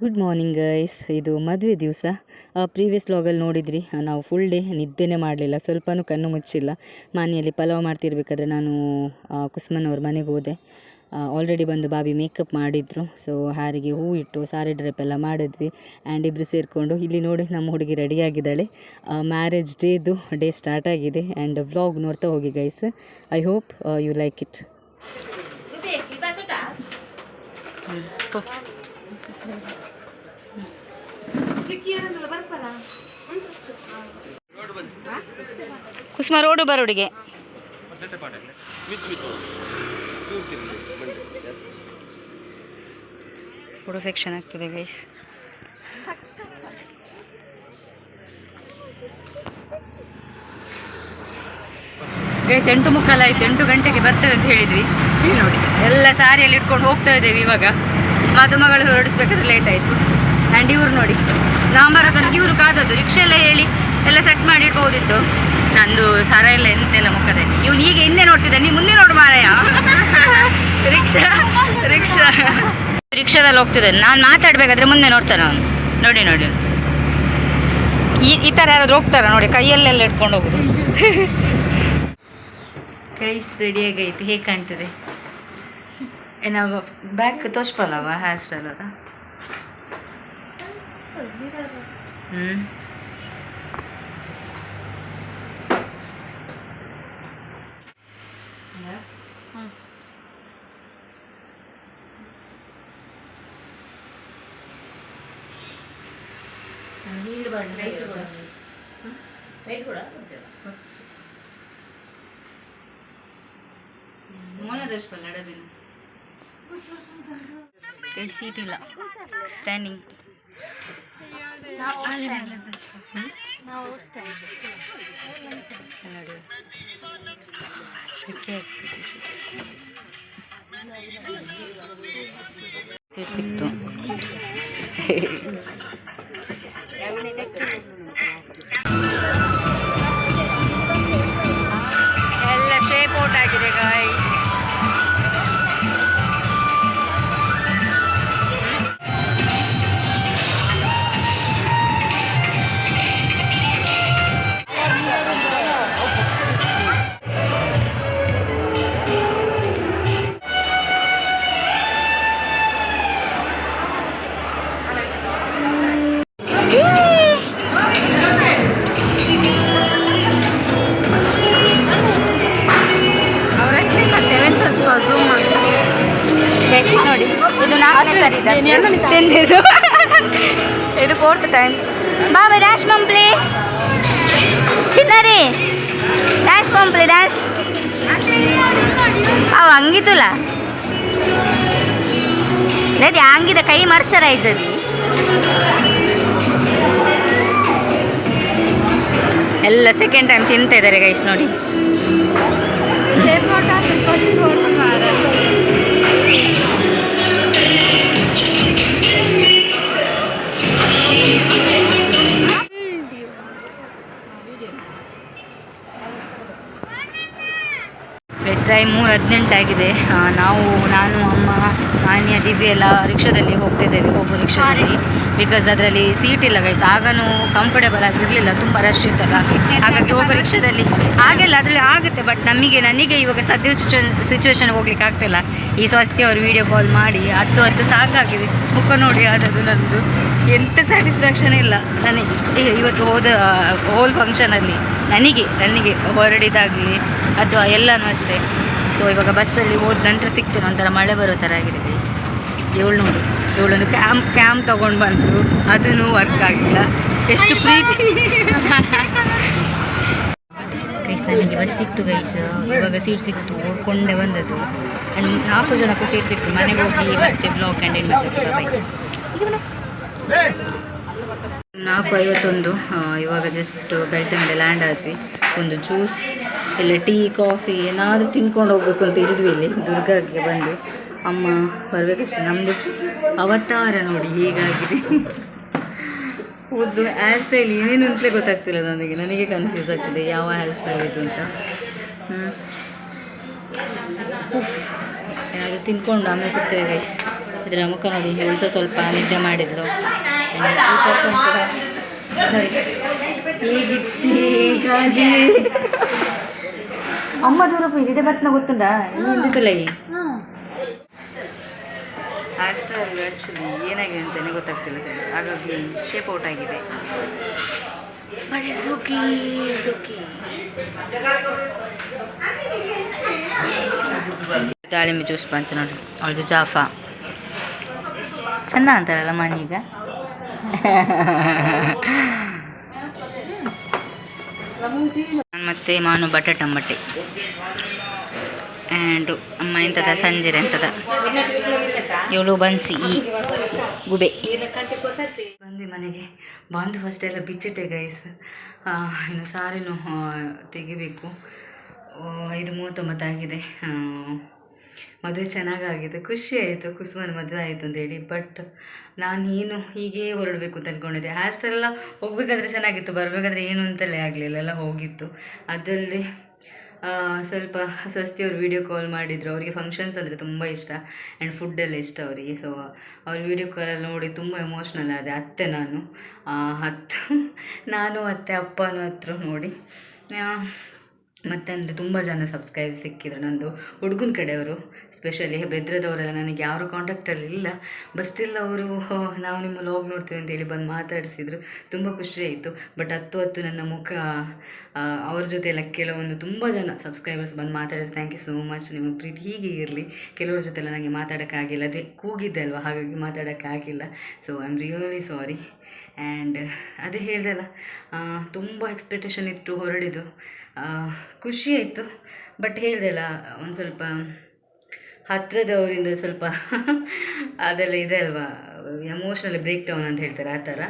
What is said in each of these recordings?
Good morning guys ಇದು ಮದುವೆ ದಿವಸ. ಪ್ರೀವಿಯಸ್ ಲಾಗಲ್ಲಿ ನೋಡಿದ್ರಿ ನಾವು ಫುಲ್ ಡೇ ನಿದ್ದೆನೇ ಮಾಡಲಿಲ್ಲ ಸ್ವಲ್ಪನೂ ಕಣ್ಣು ಮುಚ್ಚಿಲ್ಲ. ಮನೆಯಲ್ಲಿ ಪಲಾವ್ ಮಾಡ್ತಿರ್ಬೇಕಾದ್ರೆ ನಾನು ಕುಸ್ಮನ್ ಅವ್ರ ಮನೆಗೆ ಹೋದೆ. ಆಲ್ರೆಡಿ ಬಂದು ಬಾಬಿ ಮೇಕಪ್ ಮಾಡಿದ್ರು. ಸೊ ಹಾರಿಗೆ ಹೂ ಇಟ್ಟು ಸಾರಿ ಡ್ರೆಪ್ ಎಲ್ಲ ಮಾಡಿದ್ವಿ. ಆ್ಯಂಡ್ ಇಬ್ಬರು ಸೇರಿಕೊಂಡು ಇಲ್ಲಿ ನೋಡಿ ನಮ್ಮ ಹುಡುಗಿ ರೆಡಿಯಾಗಿದ್ದಾಳೆ ಮ್ಯಾರೇಜ್ ಡೇದು ಡೇ ಸ್ಟಾರ್ಟ್ ಆಗಿದೆ. ಆ್ಯಂಡ್ ವ್ಲಾಗ್ ನೋಡ್ತಾ ಹೋಗಿ guys I hope you like it Kusuma road ಬರೋಡಿಗೆ photo section ಆಗ್ತದೆ ಗೈಸ್ ಗೈಸ್ ಎಂಟು ಮುಕ್ಕಾಲ ಆಯ್ತು. ಎಂಟು ಗಂಟೆಗೆ ಬರ್ತೇವೆ ಅಂತ ಹೇಳಿದ್ವಿ. ಇಲ್ಲಿ ನೋಡಿ. ಎಲ್ಲ ಸಾರಿಯಲ್ಲಿ ಇಟ್ಕೊಂಡು ಹೋಗ್ತಾ ಇದ್ದೇವೆ ಇವಾಗ. ಮದುಮಗಳು ಹೊರಡಿಸ್ಬೇಕಾದ್ರೆ ಲೇಟ್ ಆಯಿತು. ಆ್ಯಂಡ್ ಇವ್ರು ನೋಡಿ. ನಾಂಬರ ತನಕ ಇವರು ಕಾದದ್ದು. ರಿಕ್ಷಾ ಎಲ್ಲ ಹೇಳಿ ಎಲ್ಲ ಸೆಟ್ ಮಾಡಿ ಇಟ್ಬೋದಿತ್ತು ನಂದು ಸರ ಎಲ್ಲ ಎಂತೆಲ್ಲ ಮುಖದ. ಇವ್ನು ಈಗ ಹಿಂದೆ ನೋಡ್ತಿದ್ದೆ ನೀ ಮುಂದೆ ನೋಡು ಮಾರಯ್ಯ ರಿಕ್ಷಾ ರಿಕ್ಷಾ. ರಿಕ್ಷಾದಲ್ಲಿ ಹೋಗ್ತಿದ್ದಾನೆ. ನಾನು ಮಾತಾಡ್ಬೇಕಾದ್ರೆ ಮುಂದೆ ನೋಡ್ತಾನೆ ಅವನು. ನೋಡಿ ನೋಡಿ. ಈ ಈ ಥರ ಯಾರಾದ್ರು ಹೋಗ್ತಾರ ನೋಡಿ? ಕೈಯಲ್ಲೆಲ್ಲ ಇಟ್ಕೊಂಡು ಹೋಗುದು. ರೆಡಿ ಆಗೈತೆ. ಹೇಗೆ ಕಾಣ್ತದೆ? ನಾವು ಬ್ಯಾಕ್ ತೋರಿಸ್ಬಲ್ಲವ hair style Hmm. Yeah. Hmm. నీళ్ళు పడి లైట్ కూడా లైట్ కూడా మూల దశపల్ అడవిన సీటీలో స్టాండింగ్ ಸ್ಟ್ಯಾಂಡಿಂಗ್ ಸೀಟ್ ಸಿಕ್ತು. ಎಲ್ಲ ಶೇಪ್ ಔಟ್ ಆಗಿದೆ ಗಾಯ್ಸ್ ನೋಡಿ. ಇದು ನಾಲ್ಕನೇ ಸರಿ ತಿಂದಿದ್ದು. ಇದು ಫೋರ್ತ್ ಟೈಮ್ಸ್ ಬಾಬಾ ಡ್ಯಾಶ್ ಮಂಪ್ಲಿ ಚಿನ್ನರಿ ಡ್ಯಾಶ್ ಮಂಪ್ಲಿ ಡ್ಯಾಶ್ ಅವ ಹಂಗಿದ್ದಲ್ಲ. ನದಿ ಹಂಗಿದೆ ಕೈ ಮರ್ಚರ ಐಜದಿ ಎಲ್ಲ ಸೆಕೆಂಡ್ ಟೈಮ್ ತಿಂತ ಇದ್ದಾರೆ ಗೈಸ್ ನೋಡಿ. ಗೈಸ್ ಟೈಮ್ ಮೂರು ಹದಿನೆಂಟಾಗಿದೆ ನಾವು ನಾನು ಅಮ್ಮ ಮಾನ್ಯ ದಿವ್ಯ ಎಲ್ಲ ರಿಕ್ಷಾದಲ್ಲಿ ಹೋಗ್ತಿದ್ದೇವೆ ಹೋಗೋ ರಿಕ್ಷಾದಲ್ಲಿ. ಬಿಕಾಸ್ ಅದರಲ್ಲಿ ಸೀಟ್ ಇಲ್ಲ ಗೈಸ್ ಆಗನೂ ಕಂಫರ್ಟೇಬಲ್ ಆಗಿರಲಿಲ್ಲ. ತುಂಬ ರಶ್ ಇತ್ತಲ್ಲ. ಹಾಗಾಗಿ ಹೋಗೋ ರಿಕ್ಷಾದಲ್ಲಿ ಹಾಗೆಲ್ಲ ಅದರಲ್ಲಿ ಆಗುತ್ತೆ ಬಟ್ ನಮಗೆ, ನನಗೆ ಇವಾಗ ಸದ್ಯ ಸಿಚುವೇಶನ್ ಸಿಚುವೇಶನ್ ಹೋಗ್ಲಿಕ್ಕೆ ಆಗ್ತಿಲ್ಲ. ಈ ಸ್ವಸ್ತಿ ಅವರು ವಿಡಿಯೋ ಕಾಲ್ ಮಾಡಿ, ಹತ್ತು ಹತ್ತು ಸಾಕಾಗಿದೆ. ಮುಖ ನೋಡಿ ಆದದ್ದು ನಂದು. ಎಂಥ ಸ್ಯಾಟಿಸ್ಫ್ಯಾಕ್ಷನ್ ಇಲ್ಲ ನನಗೆ. ಇವತ್ತು ಹೋದ ಹೋಲ್ ಫಂಕ್ಷನಲ್ಲಿ ನನಗೆ ನನಗೆ ಹೊರಡಿದಾಗಲಿ ಅಥವಾ ಎಲ್ಲನೂ ಅಷ್ಟೇ. ಸೊ ಇವಾಗ ಬಸ್ಸಲ್ಲಿ ಹೋದ ನಂತರ ಸಿಗ್ತೇನೆ ಒಂಥರ ಮಳೆ ಬರೋ ಥರ ಆಗಿದೆ. ಇವಳು ನೋಡಿ ಇವಳೊಂದು ಕ್ಯಾಮ್ ಕ್ಯಾಮ್ ತೊಗೊಂಡು ಬಂತು ಅದೂ ವರ್ಕ್ ಆಗಿಲ್ಲ. ಎಷ್ಟು ಪ್ರೀತಿ. ಗೈಸ್ ನಮಗೆ ಬಸ್ ಸಿಕ್ತು ಗೈಸ್ ಇವಾಗ ಸೀಟ್ ಸಿಕ್ತು. ಓಡ್ಕೊಂಡೆ ಬಂದದ್ದು. ಆ್ಯಂಡ್ ನಾಲ್ಕು ಜನಕ್ಕೂ ಸೀಟ್ ಸಿಕ್ತು. ಮನೆಗೆ ಹೋಗಿ ಮತ್ತೆ ಬ್ಲಾಗ್ ಕಂಟೆಂಟ್ ಮಾಡ್ತಾರೆ ಬಾಯ್ ನಾಲ್ಕು ಐವತ್ತೊಂದು ಇವಾಗ ಜಸ್ಟ್ ಬೆಲ್ಟ್ ಮೇಲೆ ಲ್ಯಾಂಡ್ ಆದ್ವಿ. ಒಂದು ಜ್ಯೂಸ್ ಇಲ್ಲ ಟೀ ಕಾಫಿ ಏನಾದರೂ ತಿನ್ಕೊಂಡು ಹೋಗ್ಬೇಕು ಅಂತ ಇಳಿದ್ವಿ ಇಲ್ಲಿ. ದುರ್ಗಾಕ್ಕೆ ಬಂದು. ಅಮ್ಮ ಬರಬೇಕಷ್ಟೆ ನಮ್ಮದು ಅವತಾರ ನೋಡಿ ಹೀಗಾಗಿದೆ. ಉದ್ದು ಹೇರ್ ಸ್ಟೈಲ್ ಏನೇನು ಅಂತಲೇ ಗೊತ್ತಾಗ್ತಿಲ್ಲ ನನಗೆ. ನನಗೆ ಕನ್ಫ್ಯೂಸ್ ಆಗ್ತಿದೆ ಯಾವ ಹೇರ್ ಸ್ಟೈಲ್ ಇದು ಅಂತ. ಹ್ಞೂ ಏನಾದರೂ ತಿನ್ಕೊಂಡು ಆಮೇಲೆ ಸಿಗ್ತೇವೆ ಗೈಸ್ ಇದರ ಮುಖ ನೋಡಿ ಸಹ ಸ್ವಲ್ಪ ನಿದ್ದೆ ಮಾಡಿದ್ಲು ಈ ಅಮ್ಮ ದೂರ ಇದೆ ಬರ್ತನ ಬತ್ನ ಗೊತ್ತುಂಡಾ ಎಂದಿತ್ತಲ್ಲ ಈ ಹಾಸ್ಟೆಲ್ ಆ್ಯಕ್ಚುಲಿ ಏನಾಗಿದೆ ಅಂತಲೇ ಗೊತ್ತಾಗ್ತಿಲ್ಲ ಸರ್. ಹಾಗಾಗಿ ಶೇಪ್ ಔಟ್ ಆಗಿದೆ. But it's okay it's okay ದಾಳಿಂಬೆ ಜ್ಯೂಸ್ ಬಂತು ನೋಡಿ ಅವಳದು ಜಾಫಾ. ಚೆಂದ ಅಂತಾರಲ್ಲ ಮನೀಗ ನಾನು ಮತ್ತೆ ಮಾನು ಬಟಾಟ ಟಮಟೆ ಆ್ಯಂಡ್ ಅಮ್ಮ ಎಂಥದ ಸಂಜೆ ಎಂತದ? ಇವಳು ಬನ್ಸಿ, ಈ ಗುಬೆ. ಬಂದು ಮನೆಗೆ. ಬಂದು ಫಸ್ಟ್ ಎಲ್ಲ ಬಿಚ್ಚಿಟ್ಟೆ ಗೈಸ್ ಇನ್ನು ಸಾರಿನೂ ತೆಗಿಬೇಕು. ಐದು ಮೂವತ್ತೊಂಬತ್ತಾಗಿದೆ ಮದುವೆ ಚೆನ್ನಾಗಾಗಿದೆ. ಖುಷಿ ಆಯಿತು. ಕುಸುಮನ ಮದುವೆ ಆಯಿತು ಅಂತೇಳಿ ಬಟ್ ನಾನು ಏನು ಹೀಗೇ ಹೊರಡಬೇಕು ಅಂತ ಅಂದ್ಕೊಂಡಿದ್ದೆ ಹಾಸ್ಟೆಲ್ಲ ಹೋಗ್ಬೇಕಾದ್ರೆ ಚೆನ್ನಾಗಿತ್ತು, ಬರಬೇಕಾದ್ರೆ ಏನು ಅಂತಲೇ ಆಗಲಿಲ್ಲ. ಎಲ್ಲ ಹೋಗಿತ್ತು. ಅದಲ್ಲದೆ ಸ್ವಲ್ಪ ಸ್ವಸ್ತಿಯವರು ವೀಡಿಯೋ ಕಾಲ್ ಮಾಡಿದರು. ಅವರಿಗೆ ಫಂಕ್ಷನ್ಸ್ ಅಂದರೆ ತುಂಬ ಇಷ್ಟ. ಆ್ಯಂಡ್ ಫುಡ್ಡೆಲ್ಲ ಇಷ್ಟ ಅವರಿಗೆ. ಸೊ ಅವ್ರ ವೀಡಿಯೋ ಕಾಲಲ್ಲಿ ನೋಡಿ ತುಂಬ ಎಮೋಷ್ನಲ್ ಆದೆ. ಅತ್ತೆ ನಾನು. ಹತ್ತು ನಾನು ಅತ್ತೆ, ಅಪ್ಪನೂ ಹತ್ರ ನೋಡಿ. ಮತ್ತೆ ಅಂದರೆ ತುಂಬ ಜನ ಸಬ್ಸ್ಕ್ರೈಬ್ ಸಿಕ್ಕಿದ್ರು ನಂದು. ಹುಡುಗನ ಕಡೆಯವರು ಸ್ಪೆಷಲಿ ಬೆದ್ರದವರೆಲ್ಲ ನನಗೆ ಯಾರು ಕಾಂಟ್ಯಾಕ್ಟಲ್ಲಿ ಇಲ್ಲ. ಬಟ್ ಸ್ಟಿಲ್ ಅವರು ನಾವು ನಿಮ್ಮ ಲಾಗ್ ನೋಡ್ತೀವಿ ಅಂತೇಳಿ ಬಂದು ಮಾತಾಡಿಸಿದ್ರು. ತುಂಬ ಖುಷಿ ಆಯಿತು. ಬಟ್ ಹತ್ತು ಹತ್ತು ನನ್ನ ಮುಖ ಅವ್ರ ಜೊತೆ ಎಲ್ಲ ಕೆಲವೊಂದು ತುಂಬ ಜನ ಸಬ್ಸ್ಕ್ರೈಬರ್ಸ್ ಬಂದು ಮಾತಾಡಿದ್ರು. ಥ್ಯಾಂಕ್ ಯು ಸೋ ಮಚ್ ನಿಮ್ಮ ಪ್ರೀತಿ ಹೀಗೆ ಇರಲಿ. ಕೆಲವ್ರ ಜೊತೆ ಎಲ್ಲ ನನಗೆ ಮಾತಾಡೋಕ್ಕಾಗಿಲ್ಲ. ಅದೇ ಕೂಗಿದ್ದೆ ಅಲ್ವಾ? ಹಾಗಾಗಿ ಮಾತಾಡೋಕ್ಕಾಗಿಲ್ಲ. So I am really sorry and ಅದೇ ಹೇಳ್ದಲ್ಲ ತುಂಬ ಎಕ್ಸ್ಪೆಕ್ಟೇಷನ್ ಇತ್ತು ಹೊರಡಿದ್ದು. ಖುಷಿ ಆಯಿತು. ಬಟ್ ಹೇಳ್ದಲ್ಲ, ಒಂದು ಸ್ವಲ್ಪ ಹತ್ತಿರದವರಿಂದ ಸ್ವಲ್ಪ ಅದೆಲ್ಲ ಇದೆ ಅಲ್ವಾ? ಎಮೋಷ್ನಲ್ ಬ್ರೇಕ್ ಡೌನ್ ಅಂತ ಹೇಳ್ತಾರೆ, ಆ ಥರ.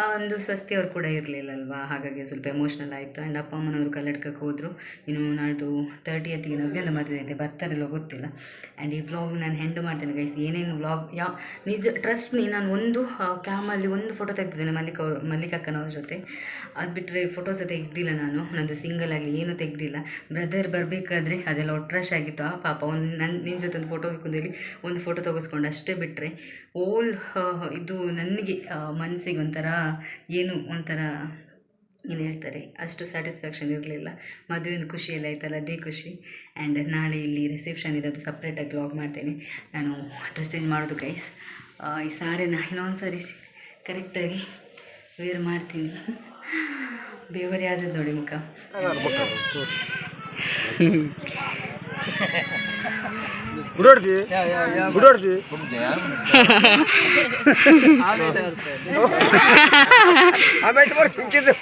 ಆ ಒಂದು ಸ್ವಸ್ತಿಯವ್ರು ಕೂಡ ಇರಲಿಲ್ಲ ಅಲ್ವಾ ಹಾಗಾಗಿ ಸ್ವಲ್ಪ ಎಮೋಷ್ನಲ್ ಆಯಿತು. ಆ್ಯಂಡ್ ಅಪ್ಪ, ಅಮ್ಮನವರು ಕಲ್ಲಡ್ಕಕ್ಕೆ ಹೋದರು. ಇನ್ನು ನಾಳ್ದು ತರ್ಟಿಯತ್ತಿಗೆ ನವ್ಯಂದು ಮದುವೆ ಇದೆ. ಬರ್ತಾರಲ್ಲೋ ಗೊತ್ತಿಲ್ಲ. ಆ್ಯಂಡ್ ಈ ವ್ಲಾಗ್ ನಾನು ಹೆಂಡ್ ಮಾಡ್ತೇನೆ ಗೈಸ್ ಏನೇನು ವ್ಲಾಗ್ ಯಾವ ನಿಜ ಟ್ರಸ್ಟ್ ನೀ ನಾನು ಒಂದು ಕ್ಯಾಮಲ್ಲಿ ಒಂದು ಫೋಟೋ ತೆಗ್ದಿದ್ದೇನೆ ಮಲ್ಲಿಕ ಅವ್ರ, ಮಲ್ಲಿಕಕ್ಕನವ್ರ ಜೊತೆ. ಅದು ಬಿಟ್ಟರೆ ಫೋಟೋಸ್ ತೆಗ್ದಿಲ್ಲ ನಾನು. ನಂದು ಸಿಂಗಲ್ ಆಗಲಿ ಏನೂ ತೆಗ್ದಿಲ್ಲ. ಬ್ರದರ್ ಬರಬೇಕಾದ್ರೆ ಅದೆಲ್ಲ ಒಟ್ರಾಶ್ ಆಗಿತ್ತು. ಆ ಪಾಪ ಒಂದು ನನ್ನ ನಿನ್ನ ಜೊತೆ ಒಂದು ಫೋಟೋ ಬೇಕು ಒಂದು ಫೋಟೋ ತೆಗೆಸ್ಕೊಂಡು ಅಷ್ಟೇ ಬಿಟ್ಟರೆ ಓಲ್ ಇದು ನನಗೆ ಮನಸ್ಸಿಗೆ ಒಂಥರ ಏನು ಒಂಥರ ಏನು ಹೇಳ್ತಾರೆ, ಅಷ್ಟು ಸ್ಯಾಟಿಸ್ಫ್ಯಾಕ್ಷನ್ ಇರಲಿಲ್ಲ. ಮದುವೆಯಿಂದ ಖುಷಿ ಎಲ್ಲ ಆಯ್ತಲ್ಲ, ಅದೇ ಖುಷಿ. ಆ್ಯಂಡ್ ನಾಳೆ ಇಲ್ಲಿ ರಿಸೆಪ್ಷನ್ ಇದೆ, ಅದು ಸಪ್ರೇಟಾಗಿ ವ್ಲಾಗ್ ಮಾಡ್ತೇನೆ. ನಾನು ಡ್ರೆಸ್ ಚೇಂಜ್ ಮಾಡೋದು ಗೈಸ್ ಈ ಸಾರಿನ ಇನ್ನೊಂದು ಸಾರಿ ಕರೆಕ್ಟಾಗಿ ವೇರ್ ಮಾಡ್ತೀನಿ. ಬೇವರಿ ಆದ್ರೆ ನೋಡಿ ಮುಖ. ಗುಡೋಡ್ತಿ ಗುಡೋಡ್ತಿ ಆಮೇಲೆ ಮಾಡಿ ಹಿಂಚಿದ್ದು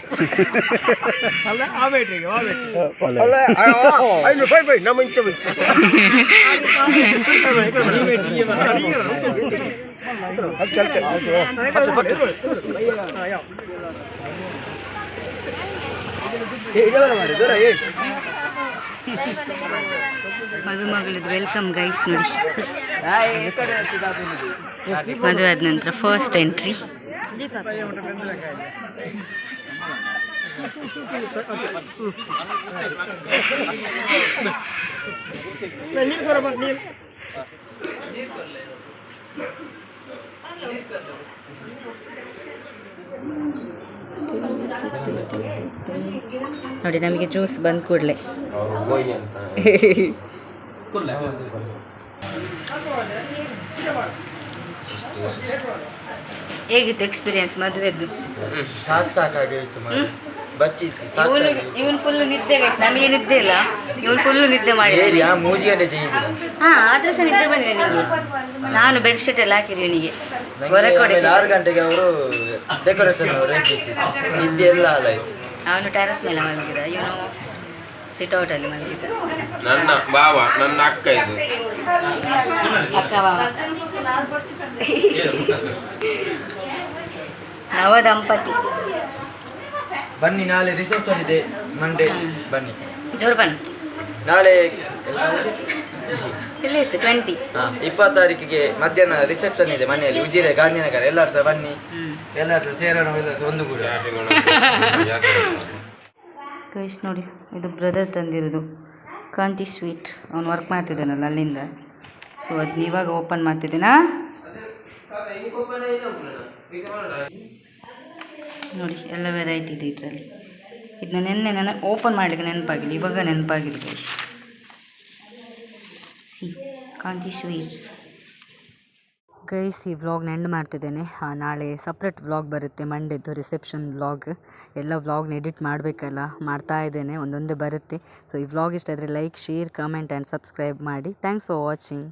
ಅಲ್ಲ ಐದು ಫೈ ಫೈ ನಮ್ಮ ಇಂಚ ಬೈ ಅದು ಚಲ್ತೆ ಪತ್ತು ಪತ್ತು ಏ ಇದೆಲ್ಲ ಮಾಡಿ ದೂರ ಏ ಮದುಮಗಳದ್ದು ವೆಲ್ಕಮ್ ಗೈಸ್ ನೋಡಿ. ಮದುವೆ ಆದ ನಂತರ ಫಸ್ಟ್ ಎಂಟ್ರಿ ನೋಡಿ ನಮಗೆ ಜ್ಯೂಸ್ ಬಂದ ಕೂಡಲೆ. ಹೇಗಿತ್ತು ಎಕ್ಸ್ಪೀರಿಯನ್ಸ್ ಮದುವೆದ್ದು? ಸಾಕು ಸಾಕಾಗಿತ್ತು ಬಚ್ಚಿತ್ತು ಇವನು ಫುಲ್ ನಿದ್ದೆ ಗೈಸ್ ನಮಗೆ ನಿದ್ದೆ ಇಲ್ಲ. ಇವನು ಫುಲ್ ನಿದ್ದೆ ಮಾಡಿ ಹಾ ಆದರೂ ಸಹ ನಿದ್ದೆ ಬಂದಿದೆ ನಿಮಗೆ ನಾನು ಬೆಡ್ಶೀಟ್ ಎಲ್ಲ ಹಾಕಿದ್ವಿ ಇವನಿಗೆ ಆರು ಗಂಟೆಗೆ ಅವರು ಡೆಕೋರೇಷನ್ ಅವರು చేసి ನಿದ್ದೆ ಎಲ್ಲ ಹಾಳಾಯ್ತು ಅವನು ಟೆರಸ್ ಮೇಲೆ ಮಲಗಿದ. ಇವನು ಸಿಟೌಟಲ್ಲಿ ಮಲಗಿದ. ನನ್ನ ಬಾವ ನನ್ನ ಅಕ್ಕ ಇದು. ಅಕ್ಕ ಬಾವ. ನವ ದಂಪತಿ. ಬನ್ನಿ ನಾಳೆ ರಿಸೆಪ್ಷನ್ ಇದೆ. ಮಂಡೇ ಬನ್ನಿ. ಜೋರು ಬನ್ನಿ. ನಾಳೆ ಇಲ್ಲಿ ಇತ್ತು ಟ್ವೆಂಟಿ ಇಪ್ಪತ್ತು ತಾರೀಕಿಗೆ ಮಧ್ಯಾಹ್ನ ರಿಸೆಪ್ಷನ್ ಇದೆ ಮನೆಯಲ್ಲಿ. ಉಜಿರೆ ಗಾಂಧಿನಗರ ಎಲ್ಲರೂ ಸಹ ಬನ್ನಿ. ಎಲ್ಲರ ಎಲ್ಲರೂ ಸಹ ಸೇರೋಣ ಎಲ್ಲರೂ ಒಂದು ಕೂಡ. ಕೈಸ್ ನೋಡಿ ಇದು ಬ್ರದರ್ ತಂದಿರೋದು. ಕಾಂತಿ ಸ್ವೀಟ್ ಅವ್ನು ವರ್ಕ್ ಮಾಡ್ತಿದ್ದಾನಲ್ಲ ಅಲ್ಲಿಂದ. ಸೊ ಅದನ್ನ ಇವಾಗ ಓಪನ್ ಮಾಡ್ತಿದ್ದೀನಾ? ನೋಡಿ ಎಲ್ಲ ವೆರೈಟಿ ಇದೆ ಇದರಲ್ಲಿ. ಇದನ್ನ ನೆನ್ನೆ ನೆನ ಓಪನ್ ಮಾಡಲಿಕ್ಕೆ ನೆನಪಾಗಿಲ್ಲ, ಇವಾಗ ನೆನಪಾಗಿಲ್ಲ guys C Kanti sweets guys ಈ ವ್ಲಾಗ್ನ ಎಂಡ್ ಮಾಡ್ತಿದ್ದೇನೆ. ನಾಳೆ ಸಪ್ರೇಟ್ ವ್ಲಾಗ್ ಬರುತ್ತೆ ಮಂಡೇದು ರಿಸೆಪ್ಷನ್ ವ್ಲಾಗ್ ಎಲ್ಲ ವ್ಲಾಗ್ನ ಎಡಿಟ್ ಮಾಡಬೇಕಲ್ಲ, ಮಾಡ್ತಾ ಇದ್ದೇನೆ, ಒಂದೊಂದೇ ಬರುತ್ತೆ. ಸೊ ಈ ವ್ಲಾಗ್ ಇಷ್ಟ ಆದರೆ like share comment and subscribe ಮಾಡಿ. Thanks for watching